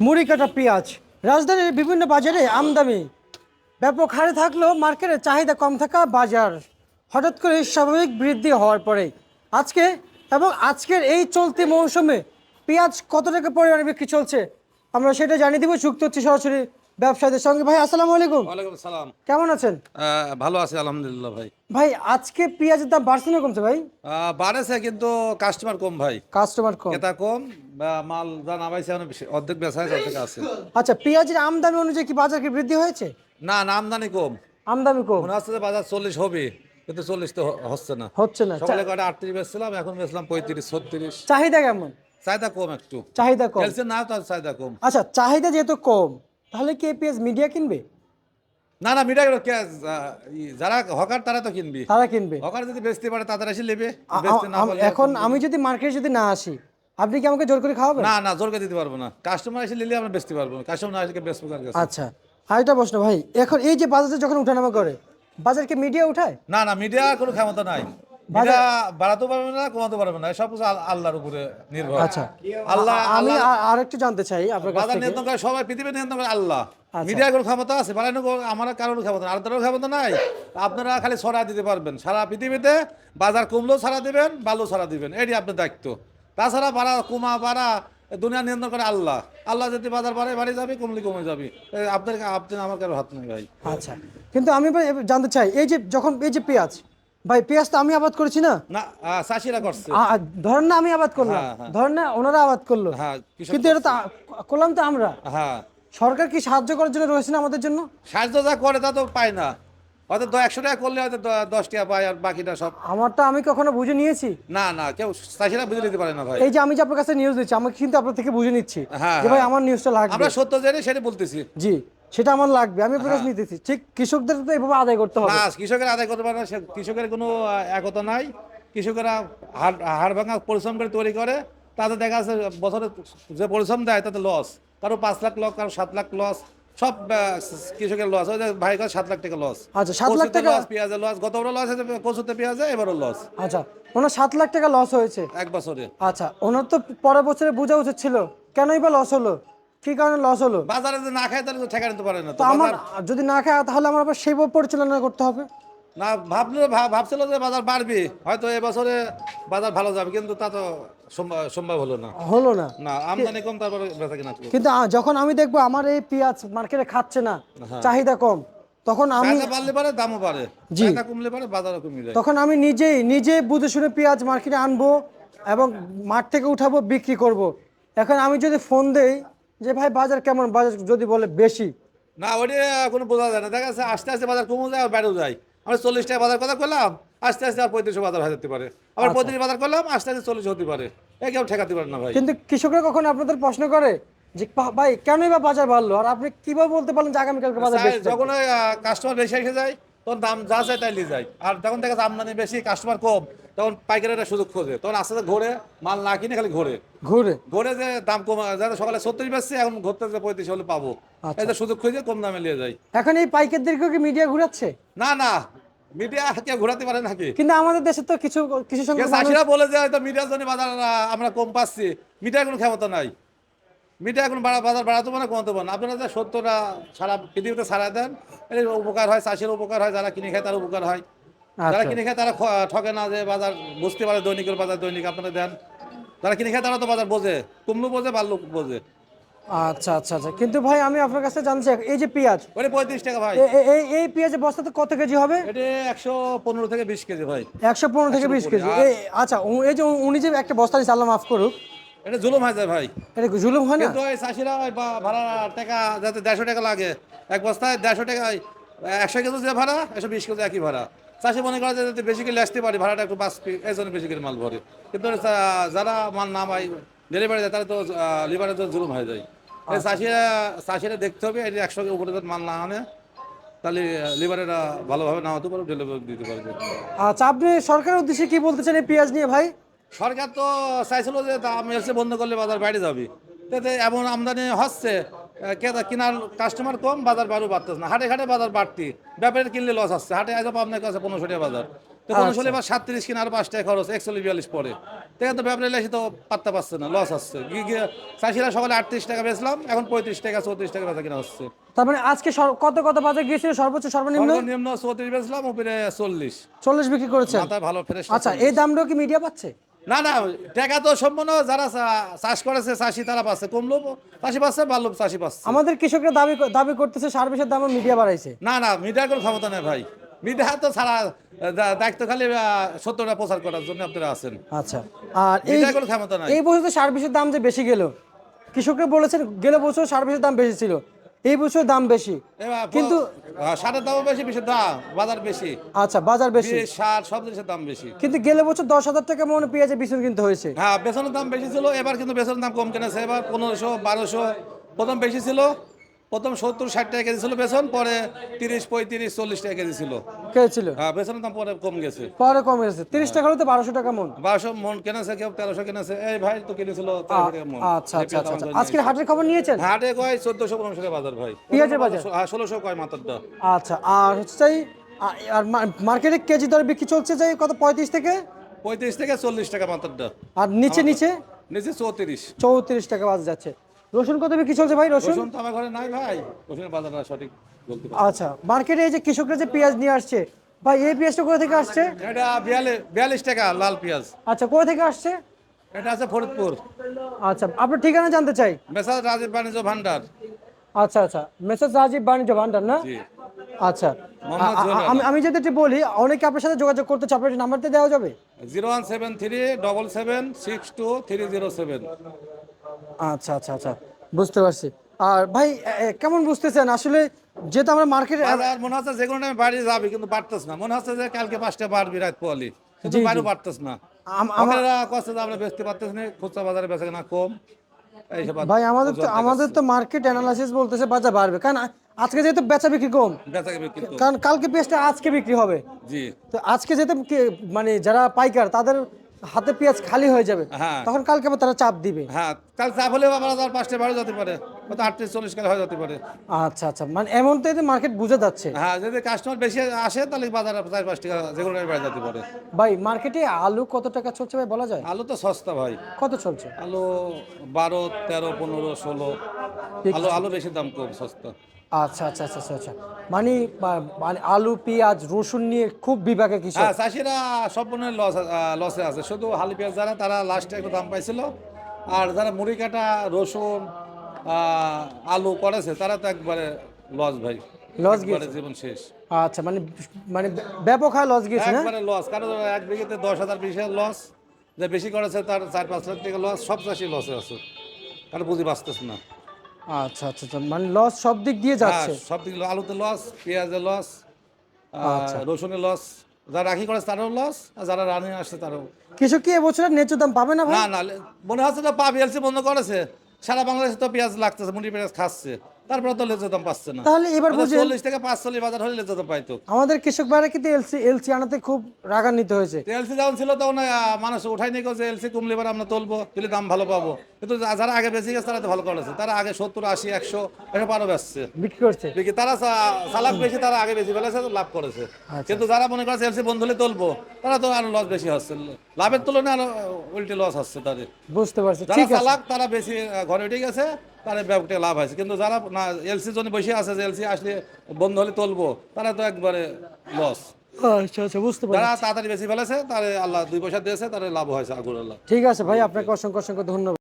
মুড়ি কাটা পেঁয়াজ। রাজধানীর বিভিন্ন বাজারে আমদামি ব্যাপক হারে থাকলেও মার্কেটের চাহিদা কম থাকা বাজার। হঠাৎ করে স্বাভাবিক বৃদ্ধি হওয়ার পরে আজকে এবং আজকের এই চলতি মৌসুমে পেঁয়াজ কত টাকা পরিমাণে বিক্রি চলছে? আমরা সেটা জানিয়ে দিব যুক্ত হচ্ছি সরাসরি ব্যবসায়ীদের সঙ্গে। ভাই আসসালামু আলাইকুম। ওয়ালাইকুম সালাম। কেমন আছেন? ভালো আছি আলহামদুলিল্লাহ ভাই। ভাই আজকে পেঁয়াজের দাম বাড়ছে না কমছে ভাই? বাড়েছে কিন্তু কাস্টমার কম ভাই। কাস্টমার কম। ক্রেতা কম মাল যা নামাইছে অর্ধেক বেচা হয়েছে অর্ধেক আছে। আচ্ছা পেঁয়াজের আমদানি অনুযায়ী কি বাজার কি বৃদ্ধি হয়েছে? না না আমদানি কম। আমদানি কম। মনে হচ্ছে বাজার চল্লিশ হবে কিন্তু চল্লিশ তো হচ্ছে না। হচ্ছে না। সকালে কটা আটত্রিশ বেচছিলাম এখন বেচলাম পঁয়ত্রিশ ছত্রিশ। চাহিদা কেমন? চাহিদা কম একটু। চাহিদা কম। না তার চাহিদা কম। আচ্ছা চাহিদা যেহেতু কম তাহলে কি পেঁয়াজ মিডিয়া কিনবে? না না মিডিয়া যারা হকার তারা তো কিনবি। তারা কিনবে। হকার যদি বেচতে পারে তাদের এসে নেবে। এখন আমি যদি মার্কেটে যদি না আসি আপনি কি আমাকে জোর করে খাওয়াবেন? না না জোর করে দিতে পারব না। কাস্টমার এসে নিলে আমরা বেচতে পারব না। কাস্টমার না আসলে বেচবো কার কাছে? আচ্ছা। আরেকটা প্রশ্ন ভাই এখন এই যে বাজারে যখন উঠানামা করে বাজার কি মিডিয়া উঠায়? না না মিডিয়া কোনো ক্ষমতা নাই। মিডিয়া বাড়াতে পারবে না কমাতে পারবে না। সব কিছু আল্লাহর উপরে নির্ভর। আচ্ছা। আল্লাহ আমি আ- আরেকটু জানতে চাই আপনার বাজার নিয়ন্ত্রণ করে সবাই পৃথিবী নিয়ন্ত্রণ করে আল্লাহ। আচ্ছা। মিডিয়ার কোনো ক্ষমতা আছে? বাড়ানো আমার কারোর ক্ষমতা আর তারও ক্ষমতা নাই। আপনারা খালি ছড়া দিতে পারবেন। সারা পৃথিবীতে বাজার কমলেও ছড়া দিবেন ভালো ছড়া দিবেন। এটি আপনার দায়িত্ব। তাছাড়া বাড়া কমা বাড়া দুনিয়া নিয়ন্ত্রণ করে আল্লাহ। আল্লাহ যদি বাজার বাড়ে বাড়ি যাবে কমলে কমে যাবে। আপনার আপনি আমার কারও হাত নেই ভাই। আচ্ছা। কিন্তু আমি ভাই জানতে চাই এই যে যখন এই যে পেঁয়াজ ভাই পেঁয়াজ তো আমি আবাদ করেছি না? না চাষিরা করছে। ধরেন না আমি আবাদ করলাম। হ্যাঁ, হ্যাঁ। ধরেন না ওনারা আবাদ করল। হ্যাঁ কিন্তু এটা তো করলাম তো আমরা। হ্যাঁ। সরকার কি সাহায্য করার জন্য রয়েছে না আমাদের জন্য? সাহায্য যা করে তা তো পায় না। হয়তো একশো টাকা করলে হয়তো দশ টাকা পায় আর বাকিটা সব। আমারটা আমি কখনো বুঝে নিয়েছি। না না কেউ চাষিরা বুঝে নিতে পারে না ভাই। এই যে আমি যে আপনার কাছে নিউজ দিচ্ছি আমি কিন্তু আপনার থেকে বুঝে নিচ্ছি হ্যাঁ, ভাই। আমার নিউজটা লাগবে। আমরা সত্য জেনে সেটা বলতেছি। জি। সেটা আমার লাগবে আমি হ্যাঁ। নিতেছি। ঠিক কৃষকদের তো এভাবে আদায় করতে হবে। না কৃষকের আদায় করতে পারে না কৃষকের কোনো একতা নাই। কৃষকেরা হাড় হাড় ভাঙা পরিশ্রম করে তৈরি করে তাতে দেখা যাচ্ছে বছরে যে পরিশ্রম দেয় তাতে লস কারও পাঁচ লাখ লস কারও সাত লাখ লস সব কৃষকের লস ওই ভাই কাছে সাত লাখ টাকা লস আচ্ছা, সাত লাখ টাকা? লস পেঁয়াজের লস গত বড় লস আছে কচুতে পেঁয়াজে এবারও লস আচ্ছা ওনার সাত লাখ টাকা লস হয়েছে। এক বছরে। আচ্ছা ওনার তো পরের বছরে বোঝা উচিত ছিল কেনই বা লস হলো? কি কারণে লস হলো? বাজারে যদি না খায় তাহলে তো ঠেকা নিতে পারে না। তো আমার যদি না খায় তাহলে আমার আবার সেইভাবে পরিচালনা করতে হবে। না ভাবলে ভাবছিল যে বাজার বাড়বে। হয়তো এবছরে বাজার ভালো যাবে কিন্তু তা তো সম্ভব- হলো না। হলো না। না আমদানি কম তারপরে বেচা কিনা কিন্তু যখন আমি দেখব আমার এই পেঁয়াজ মার্কেটে খাচ্ছে না হ্যাঁ। চাহিদা কম তখন আমি বাড়লে পারে দামও বাড়ে। জি। চাহিদা কমলে পারে বাজারও কমে যায়। তখন আমি নিজেই নিজে বুঝে শুনে পেঁয়াজ মার্কেটে আনব এবং মাঠ থেকে উঠাবো বিক্রি করব। এখন আমি যদি ফোন দেই যে ভাই বাজার কেমন? বাজার যদি বলে বেশি। না ওটা কোনো বোঝা যায় না। দেখা যাচ্ছে আস্তে আস্তে বাজার কমে যায় আর বেড়েও যায়। আমরা চল্লিশ টাকা বাজার কথা করলাম আস্তে আস্তে আর পঁয়ত্রিশশো বাজার হয়ে যেতে পারে। আবার আচ্ছা। পঁয়ত্রিশ বাজার করলাম আস্তে আস্তে চল্লিশ হতে পারে। এ কেউ ঠেকাতে পারে না ভাই। কিন্তু কৃষকরা কখন আপনাদের প্রশ্ন করে যে ভাই কেনই বা বাজার বাড়লো? আর আপনি কীভাবে বলতে পারলেন যে আগামীকালকে বাজার? যখন কাস্টমার বেশি এসে যায় তখন দাম যা চায় তাই নিয়ে যায়। আর যখন দেখা যাচ্ছে আমদানি বেশি কাস্টমার কম তখন পাইকারের সুযোগ খোঁজে। তখন আস্তে আস্তে ঘোরে মাল না কিনে খালি ঘোরে। ঘুরে? ঘোরে যে দাম কম যাতে সকালে সত্তর বেচছে এখন ঘুরতে যে পঁয়ত্রিশ হলে পাবো। এটা সুযোগ খুঁজে কম দামে নিয়ে যায় এখন এই পাইকারদেরকেও কি মিডিয়া ঘুরাচ্ছে? না না। মিডিয়া কেউ ঘোরাতে পারে নাকি? কিন্তু আমাদের দেশে তো কিছু কিছু সংখ্যক চাষিরা বলে যে হয়তো মিডিয়ার জন্য বাজার আমরা কম পাচ্ছি। মিডিয়ার কোনো ক্ষমতা নাই। মিডিয়া এখন বাড়া- বাজার বাড়াতে পারে না কমাতে পারে আপনারা যে সত্যটা সারা পৃথিবীতে ছাড়া দেন এর উপকার হয় চাষির উপকার হয় যারা কিনে খায় তার উপকার হয়। যারা আচ্ছা। কিনে খায় তারা ঠকে না যে বাজার বুঝতে পারে দৈনিকের বাজার দৈনিক আপনারা দেন। যারা কিনে খায় তারা তো বাজার বোঝে কমলু বোঝে বাল্লু বোঝে। আচ্ছা আচ্ছা আচ্ছা। কিন্তু ভাই আমি আপনার কাছে জানছি এই যে পেঁয়াজ ওরে পঁয়ত্রিশ টাকা ভাই। এই এই পেঁয়াজের বস্তাতে কত কেজি হবে? এটা একশো পনেরো থেকে বিশ কেজি ভাই। একশো পনেরো থেকে বিশ কেজি। এই আচ্ছা এই যে উনি যে একটা বস্তা দিচ্ছে আল্লাহ মাফ করুক। এটা জুলুম হয়ে যায় ভাই। এটা জুলুম হয় না? কিন্তু ওই চাষিরা ওই ভাড়া টাকা যাতে দেড়শো টাকা লাগে। এক বস্তায় দেড়শো টাকা একশো কেজি যে ভাড়া একশো বিশ কেজি একই ভাড়া। চাষি মনে করে যে যদি বেশি করে আসতে পারি ভাড়াটা একটু বাঁচবে এই জন্য বেশি করে মাল ভরে। কিন্তু যারা মাল না পাই ডেলিভারি দেয় তারা তো লিভারের জন্য জুলুম হয়ে যায়। চাষিরা চাষিরা দেখতে হবে এই একশো উপরে মাল না আনে তাহলে লিভারেরা ভালোভাবে না হতে পারবে ডেলিভারি দিতে পারবে। আচ্ছা আপনি সরকারের উদ্দেশ্যে কি বলতে চান এই পেঁয়াজ নিয়ে ভাই? সরকার তো চাইছিল যে দাম এসে বন্ধ করলে বাজার বাইরে যাবে। তাতে এমন আমদানি হচ্ছে ক্রেতা কেনার কাস্টমার কম বাজার বাড়ু বাড়তেছে না। হাটে ঘাটে বাজার বাড়তি। ব্যাপারে কিনলে লস আসছে। হাটে আজ আপনার কাছে পনেরোশো টাকা বাজার। তো আচ্ছা। এবার সাতত্রিশ কিনা আর পাঁচ টাকা খরচ একচল্লিশ বিয়াল্লিশ পরে। ঠিক তো ব্যাপারে এসে তো পাত্তা পাচ্ছে না লস আসছে। চাষিরা সকালে আটত্রিশ টাকা বেচলাম এখন পঁয়ত্রিশ টাকা চৌত্রিশ টাকা বেচা কিনা হচ্ছে। তার মানে আজকে কত কত বাজার গিয়েছিল? সর্বোচ্চ সর্বনিম্ন? সর্বনিম্ন চৌত্রিশ বেচলাম উপরে চল্লিশ। চল্লিশ বিক্রি মাথায় ভালো ফ্রেশ আচ্ছা এই দামটাও কি মিডিয়া পাচ্ছে? না না টাকা তো সম্পূর্ণ যারা চাষ করেছে চাষি তারা পাচ্ছে কমলো চাষি পাচ্ছে বাড়লো চাষি পাচ্ছে। আমাদের কৃষকরা দাবি দাবি করতেছে সার বিষের মিডিয়া বাড়াইছে। না না মিডিয়ার কোনো ক্ষমতা নেই ভাই। মিডিয়া তো সারা দায়িত্ব খালি সত্যটা প্রচার করার জন্য আপনারা আছেন। আচ্ছা আর এই কোনো ক্ষমতা নাই। এই বছর তো সার বিষের দাম যে বেশি গেল কৃষকরা বলেছেন গেলে বছর সার বিষের দাম বেশি ছিল। এই বছর দাম বেশি। কিন্তু সারের দামও বেশি বেশি দাম বাজার বেশি। আচ্ছা বাজার বেশি। সার সব জিনিসের দাম বেশি। কিন্তু গেলে বছর দশ হাজার টাকা মনে পেঁয়াজে বিছুন কিনতে হয়েছে। হ্যাঁ বেসনের দাম বেশি ছিল এবার কিন্তু বেসনের দাম কম কিনেছে। এবার পনেরোশো বারোশো প্রথম বেশি ছিল। প্রথম সত্তর ষাট টাকা কেজি ছিল বেসন পরে তিরিশ পঁয়ত্রিশ চল্লিশ টাকা কেজি ছিল। কে ছিল হ্যাঁ বেসনের দাম পরে কম গেছে। পরে কমে গেছে। তিরিশ টাকা হলে তো বারোশো টাকা মন। বারোশো মন কিনেছে কেউ তেরোশো কিনেছে। এই ভাই তো কিনেছিল আচ্ছা আচ্ছা আচ্ছা আচ্ছা। আজকের হাটের খবর নিয়েছেন? হাটে কয়? চোদ্দশো পনেরোশো টাকা বাজার ভাই। পেঁয়াজের বাজার? হ্যাঁ ষোলোশো কয় মাত্রটা আচ্ছা আর হচ্ছে আর মার্কেটে কেজি দরে বিক্রি চলছে যে কত পঁয়ত্রিশ থেকে? পঁয়ত্রিশ থেকে চল্লিশ টাকা মাত্রটা আর নিচে নিচে? নিচে চৌত্রিশ। চৌত্রিশ টাকা বাজে যাচ্ছে। রসুন কত বিক্রি চলছে ভাই রসুন? রসুন তো আমার ঘরে নাই ভাই। রসুনের বাজারটা সঠিক বলতে পারি আচ্ছা মার্কেটে এই যে কৃষকরা যে পেঁয়াজ নিয়ে আসছে ভাই এই পেঁয়াজটা কোথা থেকে আসছে? এটা বিয়াল্লিশ টাকা লাল পেঁয়াজ। আচ্ছা কোথা থেকে আসছে? এটা আছে ফরিদপুর। আচ্ছা আপনার ঠিকানা জানতে চাই। মেসাজ রাজীব বাণিজ্য ভান্ডার। আচ্ছা আচ্ছা মেসেজ রাজীব বাণিজ্য ভান্ডার না? আচ্ছা আমি আমি যদি একটু বলি অনেকে আপনার সাথে যোগাযোগ করতে চাই আপনার নাম্বারটা দেওয়া যাবে? Zero one seven three double seven six two three zero seven. আচ্ছা আচ্ছা আচ্ছা। বুঝতে পারছি। আর ভাই কেমন বুঝতেছেন? আসলে যেহেতু আমরা মার্কেটে মনে হচ্ছে যে কোনো টাইমে বাড়ি যাবে কিন্তু বাড়তেছ না। মনে হচ্ছে যে কালকে পাঁচটা বাড়বি রাত পোয়ালি। কিন্তু। বাইরেও বাড়তেছ না। আম- কষ্ট আমরা বেচতে পারতেছি না খুচরা বাজারে বেচা কেনা কম। ভাই আমাদের তো আমাদের তো মার্কেট অ্যানালাইসিস বলতেছে বাজার বাড়বে। কারণ আজকে যেহেতু বেচা বিক্রি কম কারণ কালকে পেঁয়াজটা আজকে বিক্রি হবে। জি। তো আজকে মানে যারা পাইকার তাদের হাতে পেঁয়াজ খালি হয়ে যাবে হ্যাঁ। তখন কালকে আবার তারা চাপ দিবে। হ্যাঁ কাল চাপ হলেও আবার আবার পাঁচটা বাড়ি যেতে পারে হয়তো আটত্রিশ চল্লিশ কালে হয়ে যেতে পারে। আচ্ছা আচ্ছা মানে এমন তো মার্কেট বুঝে যাচ্ছে। হ্যাঁ যদি কাস্টমার বেশি আসে তাহলে বাজারে চার পাঁচ টাকা যে কোনো বাড়ি যেতে পারে। ভাই মার্কেটে আলু কত টাকা চলছে ভাই বলা যায়? আলু তো সস্তা ভাই। কত চলছে? আলু বারো তেরো পনেরো ষোলো। আলু আলু বেশি দাম কম সস্তা। আচ্ছা আচ্ছা আচ্ছা আচ্ছা, আচ্ছা। মানে মানে আলু পেঁয়াজ রসুন নিয়ে খুব বিভাগে কৃষক হ্যাঁ চাষিরা সম্পূর্ণ লস লসে আছে। শুধু হালি পেঁয়াজ যারা তারা লাস্টে একটু দাম পাইছিল। আর যারা মুড়ি কাটা রসুন আলু করেছে তারা তো একবারে লস ভাই। লস একবারে জীবন শেষ। আচ্ছা মানে মানে ব্যাপক হারে লস গিয়েছে না একবারে লস কারণ এক বিঘেতে দশ হাজার বিশ হাজার লস যে বেশি করেছে তার চার পাঁচ লাখ টাকা লস সব চাষি লসে আছে। কারণ পুঁজি বাঁচতেছে না। আচ্ছা আচ্ছা আচ্ছা। মানে লস সব দিক দিয়ে হ্যাঁ যাচ্ছে? সব দিকে আলুতে লস পেঁয়াজের লস আচ্ছা। রসুনের লস যারা রাখি করেছে তারও লস আর যারা রানি আসছে তারও। কৃষক কি এবছর ন্যায্য দাম পাবে না না না মনে হচ্ছে তো বন্ধ করেছে। সারা বাংলাদেশে তো পেঁয়াজ লাগতেছে মুড়ি পেঁয়াজ খাচ্ছে। তারপরে তো লেজা দাম পাচ্ছে না। তাহলে এবার বুঝে চল্লিশ থেকে পাঁচচল্লিশ বাজার হলে লেজা দাম পাইতো। আমাদের কৃষক ভাইরা কিন্তু এলসি এলসি আনাতে খুব রাগান্বিত হয়েছে। এলসি যখন ছিল তখন মানুষ উঠাই নিয়ে যে এলসি কমলে এবার আমরা তুলবো তুলে দাম ভালো পাবো। কিন্তু যারা আগে বেশি গেছে তারা তো ভালো করেছে তারা আগে সত্তর আশি একশো এসব আরও বেচছে। বিক্রি করছে। দেখি তারা চালাক বেশি তারা আগে বেশি ফেলেছে লাভ করেছে। আচ্ছা। কিন্তু যারা মনে করছে এলসি বন্ধ হলে তুলবো তারা তো আরও লস বেশি হচ্ছে। লাভের তুলনায় আরও উল্টে লস হচ্ছে তাদের। বুঝতে পারছি। যারা চালাক তারা বেশি ঘরে উঠে গেছে তারা ব্যাপকটা লাভ হয়েছে। কিন্তু যারা না এলসি জন্য বসে আছে যে এলসি আসলে বন্ধ হলে তুলবো তারা তো একবারে লস আচ্ছা আচ্ছা বুঝতে পারছি। তাড়াতাড়ি বেশি ফেলেছে তারা আল্লাহ দুই পয়সা দিয়েছে তারা লাভ হয়েছে আগুর আল্লাহ। ঠিক আছে ভাই আপনাকে অসংখ্য অসংখ্য ধন্যবাদ।